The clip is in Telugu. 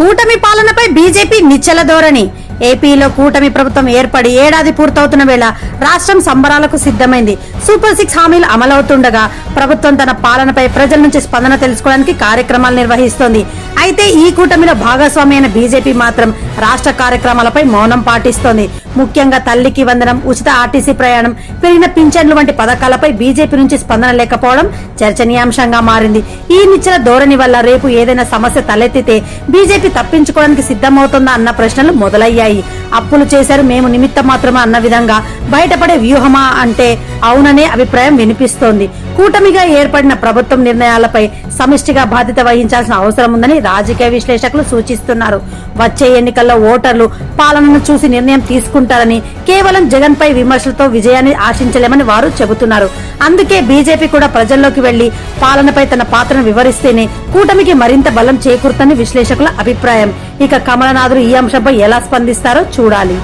కూటమి పాలనపై బీజేపీ నిచ్చల ధోరణి. ఏపీలో కూటమి ప్రభుత్వం ఏర్పడి ఏడాది పూర్తవుతున్న వేళ రాష్ట్రం సంబరాలకు సిద్ధమైంది. సూపర్ సిక్స్ హామీలు అమలవుతుండగా ప్రభుత్వం తన పాలనపై ప్రజల నుంచి స్పందన తెలుసుకోవడానికి కార్యక్రమాలు నిర్వహిస్తోంది. అయితే ఈ కూటమిలో భాగస్వామి అయిన బీజేపీ మాత్రం రాష్ట్ర కార్యక్రమాలపై మౌనం పాటిస్తోంది. ముఖ్యంగా తల్లికి వందనం ఉచిత ఆర్టీసీ ప్రయాణం పెరిగిన పింఛన్లు వంటి పథకాలపై బీజేపీ నుంచి స్పందన లేకపోవడం చర్చనీయాంశంగా మారింది. ఈ నిచ్చెన ధోరణి వల్ల రేపు ఏదైనా సమస్య తలెత్తితే బీజేపీ తప్పించుకోవడానికి సిద్ధమవుతుందా అన్న ప్రశ్నలు మొదలయ్యాయి. అప్పులు చేశారు మేము నిమిత్తం మాత్రమే అన్న విధంగా బయటపడే వ్యూహమా అంటే అవుననే అభిప్రాయం వినిపిస్తోంది. కూటమిగా ఏర్పడిన ప్రభుత్వం నిర్ణయాలపై సమిష్టిగా బాధ్యత వహించాల్సిన అవసరం ఉందని రాజకీయ విశ్లేషకులు సూచిస్తున్నారు. వచ్చే ఎన్నికల్లో ఓటర్లు పాలనను చూసి నిర్ణయం తీసుకుంటారని కేవలం జగన్ పై విమర్శలతో విజయాన్ని ఆశించలేమని వారు చెబుతున్నారు. అందుకే బీజేపీ కూడా ప్రజల్లోకి వెళ్ళి పాలనపై తన పాత్రను వివరిస్తేనే కూటమికి మరింత బలం చేకూరుతని విశ్లేషకుల అభిప్రాయం. ఇక కమలనాథులు ఈ అంశంపై ఎలా స్పందిస్తారో చూడాలి.